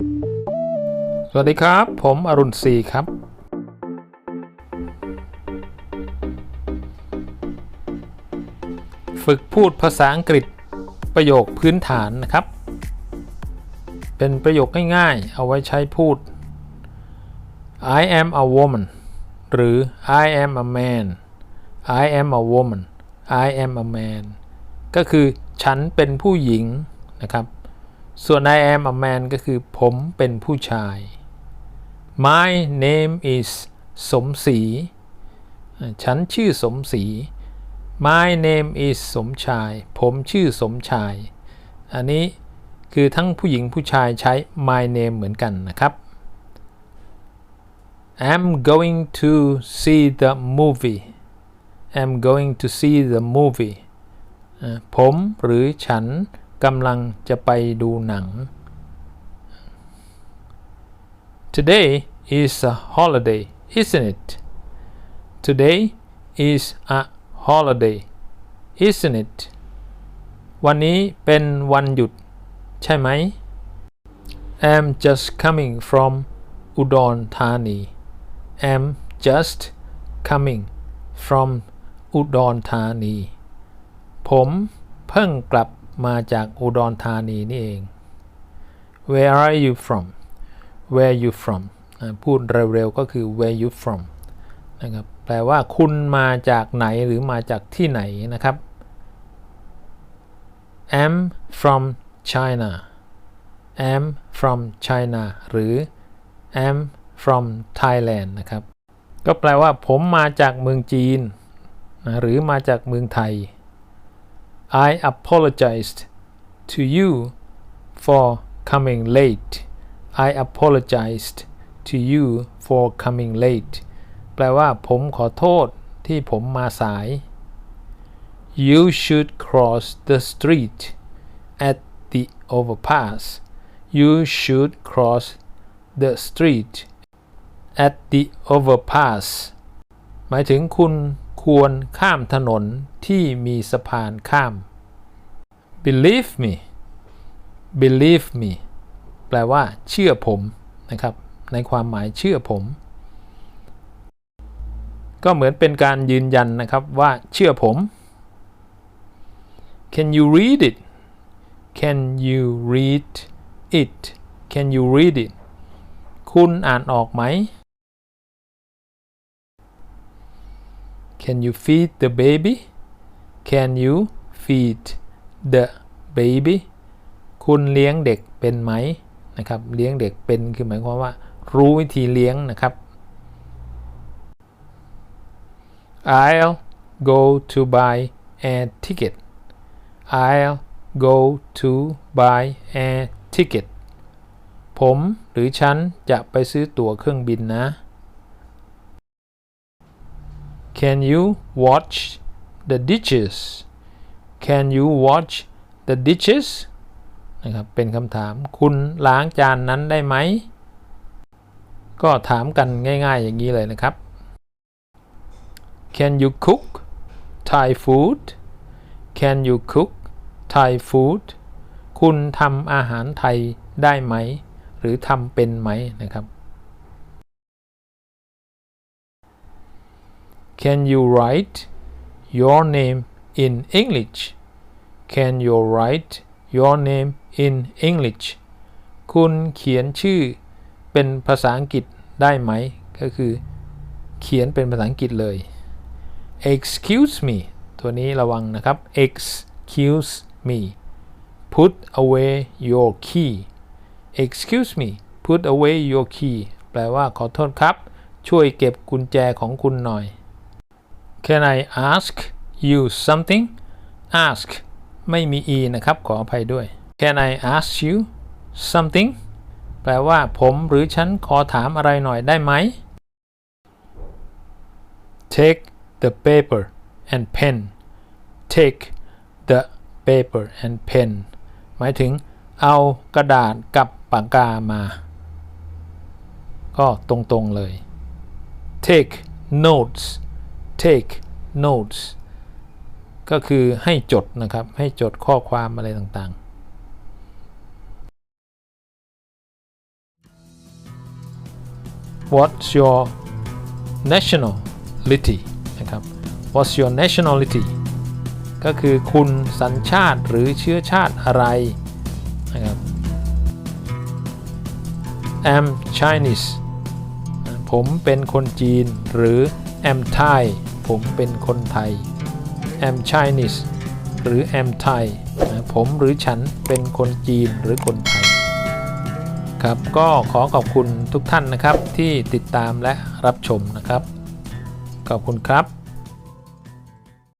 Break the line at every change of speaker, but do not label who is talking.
สวัสดีครับ ผมอรุณศรีครับ ฝึกพูดภาษาอังกฤษประโยคพื้นฐานนะครับ เป็นประโยคง่ายๆ เอาไว้ใช้พูด I am a woman หรือ I am a man I am a woman I am a man ก็คือฉันเป็นผู้หญิงนะครับ ส่วน I am a man ก็คือผมเป็นผู้ชาย My name is สมศรีฉันชื่อสมศรี My name is สมชาย ผมชื่อสมชาย อันนี้คือทั้งผู้หญิงผู้ชายใช้ my name เหมือนกันนะครับ I'm going to see the movie I'm going to see the movie ผมหรือฉัน กำลังจะไปดูหนัง Today is a holiday isn't it Today is a holiday isn't it วันนี้เป็นวันหยุด ใช่ไหม I'm just coming from Udon Thani am just coming from Udon Thani ผมเพิ่งกลับ มาจากอุดรธานีนี่เอง Where are you from Where you from พูดเร็วๆก็คือ Where you from นะครับแปลว่าคุณมาจากไหนหรือมาจากที่ไหนนะครับ am from China am from China หรือ am from Thailand นะครับ ก็แปลว่าผมมาจากเมืองจีนนะหรือมาจากเมืองไทย I apologized to you for coming late I apologized to you for coming late แปลว่าผมขอโทษที่ผมมาสาย You should cross the street at the overpass You should cross the street at the overpass หมายถึงคุณ ควรข้ามถนนที่มีสะพานข้าม Believe me Believe me แปลว่า เชื่อผมนะครับ ในความหมายเชื่อผม ก็เหมือนเป็นการยืนยันนะครับว่าเชื่อผม Can you read it Can you read it Can you read it คุณอ่านออกไหม Can you feed the baby Can you feed the baby คุณเลี้ยงเด็กเป็นไหมนะครับเลี้ยงเด็กเป็นคือหมายความว่ารู้วิธีเลี้ยงนะครับ I'll go to buy a ticket I'll go to buy a ticket ผมหรือฉันจะไปซื้อตั๋วเครื่องบินนะ Can you watch the dishes Can you watch the dishes นะครับเป็นคำถาม คุณล้างจานนั้นได้ไหม ก็ถามกันง่ายๆอย่างนี้เลยนะครับ Can you cook Thai food Can you cook Thai food คุณทำอาหารไทยได้ไหม หรือทำเป็นไหมนะครับ Can you write your name in English Can you write your name in English คุณเขียนชื่อเป็นภาษาอังกฤษได้ไหม ก็คือเขียนเป็นภาษาอังกฤษเลย excuse me ตัวนี้ระวังนะครับ excuse me put away your key excuse me put away your key แปลว่าขอโทษครับ ช่วยเก็บกุญแจของคุณหน่อย Can I ask you something ask ไม่มี e นะครับ ขออภัยด้วย Can I ask you something แปลว่าผมหรือฉันขอถามอะไรหน่อยได้ไหม Take the paper and pen Take the paper and pen หมายถึงเอากระดาษกับปากกามา ก็ตรงๆเลย take notes take notes ก็คือให้จดนะครับ ให้จดข้อความอะไรต่างๆ what's your nationality นะครับ what's your nationality ก็คือคุณสัญชาติหรือเชื้อชาติอะไรนะครับ am Chinese ผมเป็นคนจีนหรือ am Thai ผมเป็นคนไทย am Chinese หรือ am Thai นะผมหรือฉันเป็นคนจีนหรือคนไทย ครับก็ขอขอบคุณทุกท่านนะครับที่ติดตามและรับชมนะครับ ขอบคุณครับ